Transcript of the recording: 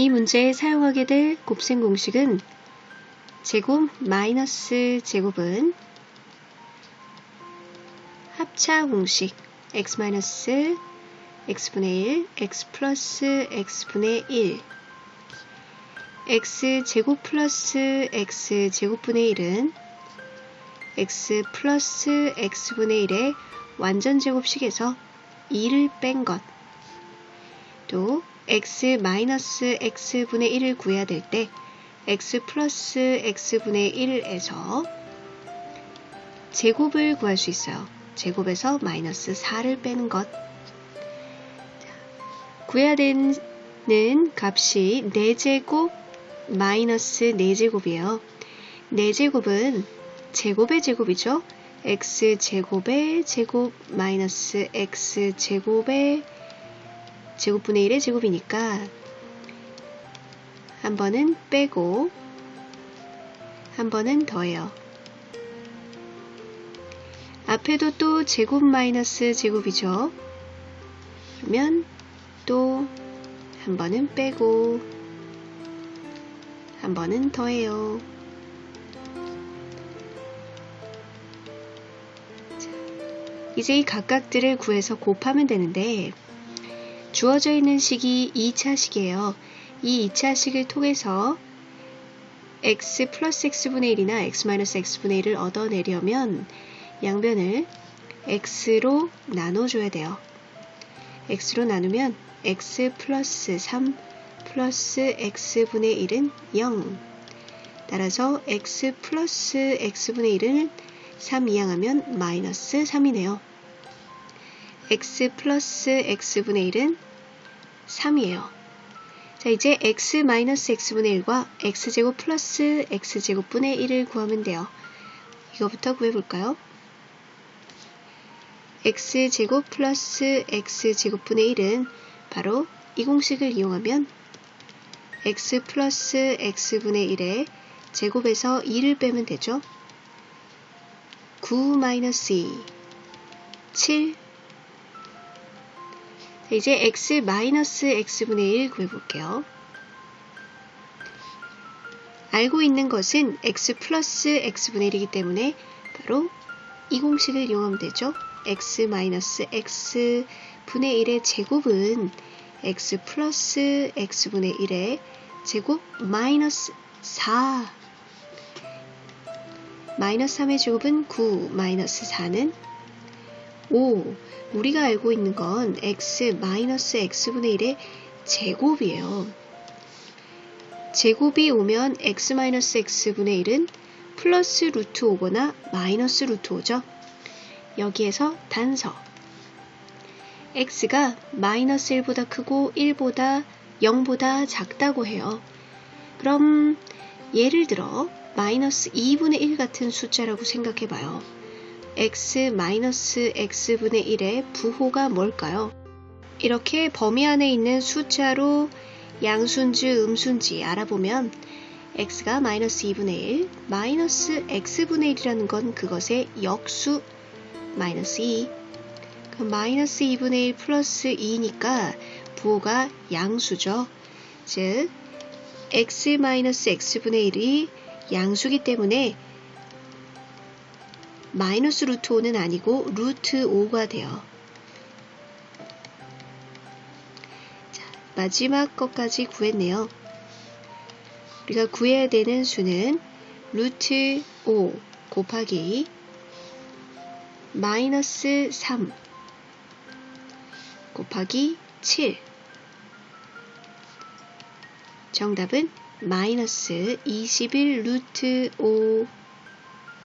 이 문제에 사용하게 될 곱셈 공식은 제곱 마이너스 제곱은 합차 공식 x 마이너스 x분의 1, x 플러스 x분의 1 x 제곱 플러스 x 제곱분의 1은 x 플러스 x분의 1의 완전 제곱식에서 2를 뺀 것. 또 x 마이너스 x분의 1을 구해야 될 때 x 플러스 x분의 1에서 제곱을 구할 수 있어요. 제곱에서 마이너스 4를 빼는 것. 구해야 되는 값이 4제곱 마이너스 4제곱이에요. 4제곱은 제곱의 제곱이죠. x제곱의 제곱 마이너스 x제곱의 제곱분의 1의 제곱이니까 한 번은 빼고 한 번은 더해요. 앞에도 또 제곱 마이너스 제곱이죠. 그러면 또 한 번은 빼고 한 번은 더해요. 이제 이 각각들을 구해서 곱하면 되는데 주어져 있는 식이 2차식이에요. 이 2차식을 통해서 x 플러스 x분의 1이나 x 마이너스 x분의 1을 얻어내려면 양변을 x로 나눠줘야 돼요. x로 나누면 x 플러스 3 플러스 x분의 1은 0. 따라서 x 플러스 x분의 1은 3 이항하면 마이너스 3이네요. X 플러스 x분의 1은 3이에요. 자, 이제 x 마이너스 x분의 1과 x제곱 플러스 x제곱분의 1을 구하면 돼요. 이거부터 구해볼까요? x제곱 플러스 x제곱분의 1은 바로 이 공식을 이용하면 x 플러스 x분의 1에 제곱에서 2를 빼면 되죠. 9 마이너스 2 7 이제 x 마이너스 x분의 1 구해볼게요. 알고 있는 것은 x 플러스 x분의 1이기 때문에 바로 이 공식을 이용하면 되죠. x 마이너스 x분의 1의 제곱은 x 플러스 x분의 1의 제곱 마이너스 4 마이너스 3의 제곱은 9 마이너스 4는 5 우리가 알고 있는 건 x 마이너스 x분의 1의 제곱이에요. 제곱이 오면 x 마이너스 x분의 1은 플러스 루트 5거나 마이너스 루트 5죠. 여기에서 단서 x가 마이너스 1보다 크고 1보다 0보다 작다고 해요. 그럼 예를 들어 마이너스 2분의 1 같은 숫자라고 생각해 봐요. X 마이너스 x분의 1의 부호가 뭘까요? 이렇게 범위 안에 있는 숫자로 양수인지 음수인지 알아보면 x가 마이너스 2분의 1, 마이너스 x분의 1이라는 건 그것의 역수 마이너스 2 그럼 마이너스 2분의 1 플러스 2니까 부호가 양수죠. 즉 x 마이너스 x분의 1이 양수기 때문에 마이너스 루트 5는 아니고 루트 5가 돼요. 자, 마지막 것까지 구했네요. 우리가 구해야 되는 수는 루트 5 곱하기 마이너스 3 곱하기 7 정답은 마이너스 21 루트 5